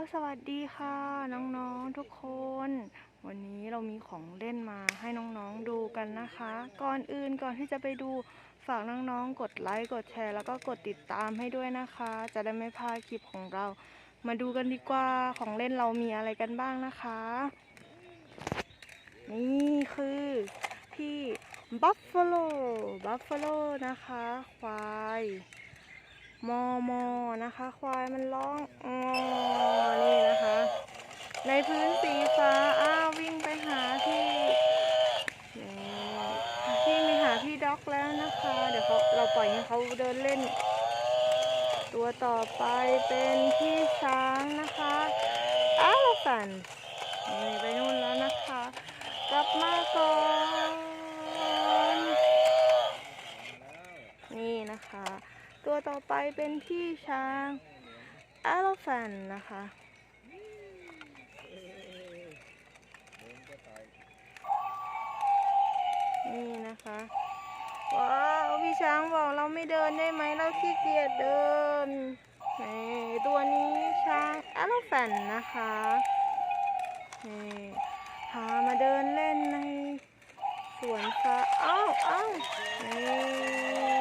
สวัสดีค่ะน้องๆทุกคน วันนี้เรามีของเล่นมาให้น้องๆดูกันนะคะ ก่อนอื่นก่อนที่จะไปดูฝากน้องๆกดไลค์กดแชร์ แล้วก็กดติดตามให้ด้วยนะคะ จะได้ไม่พลาดคลิปของเรา มาดูกันดีกว่าของเล่นเรามีอะไรกันบ้างนะคะ นี่คือที่บัฟฟาโลบัฟฟาโลนะคะ ควาย มอมอนะคะ ควายมันร้องอ๋อนี่นะคะ ในพื้นสีฟ้าอ้าววิ่งไปหาพี่นี่วิ่งไปหาพี่ด็อกแล้วนะคะ เดี๋ยวเขาเราปล่อยให้เขาเดินเล่น ตัวต่อไปเป็นพี่ช้างนะคะอ้าวสันนี่ไปนู่นแล้วนะคะ กลับมาก่อนนี่นะคะ ตัวต่อไปเป็นพี่ช้าง elephant นะคะ นี่นะคะ ว้าวพี่ช้างบอกเราไม่เดินได้ไหมเราขี้เกียจเดินนี่ตัวนี้ช้าง elephant นะคะนี่พามาเดินเล่นในสวนฟ้าอ้าเอ้าวนี่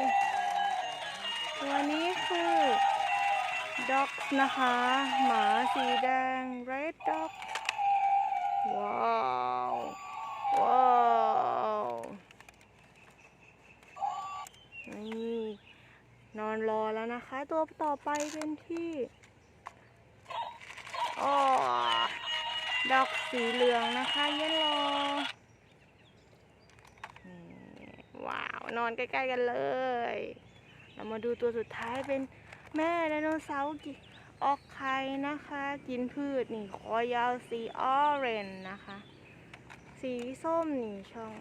ตัวนี้คือ dog นะคะ หมาสีแดง red dog ว้าวว้าวนี่นอนรอแล้วนะคะ ตัวต่อไปเป็นที่อ๋อดอกสีเหลืองนะคะเย็นรอว้าว นอนใกล้ ๆ กันเลย เรามาดูตัวสุดท้ายเป็นแม่ไดโนเสาร์กิออกไข่นะคะ กินพืชนี่คอยาวสีออเรนจ์นะคะ สีส้มนี่ช่อง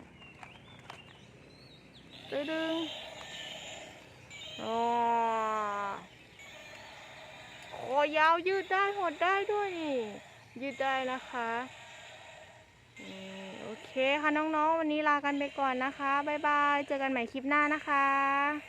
ตึดึงอ๋อคอยาวยืดได้หดได้ด้วยนี่ ยืดได้นะคะนี่โอเคค่ะน้องๆ วันนี้ลากันไปก่อนนะคะ บ๊ายบาย เจอกันใหม่คลิปหน้านะคะ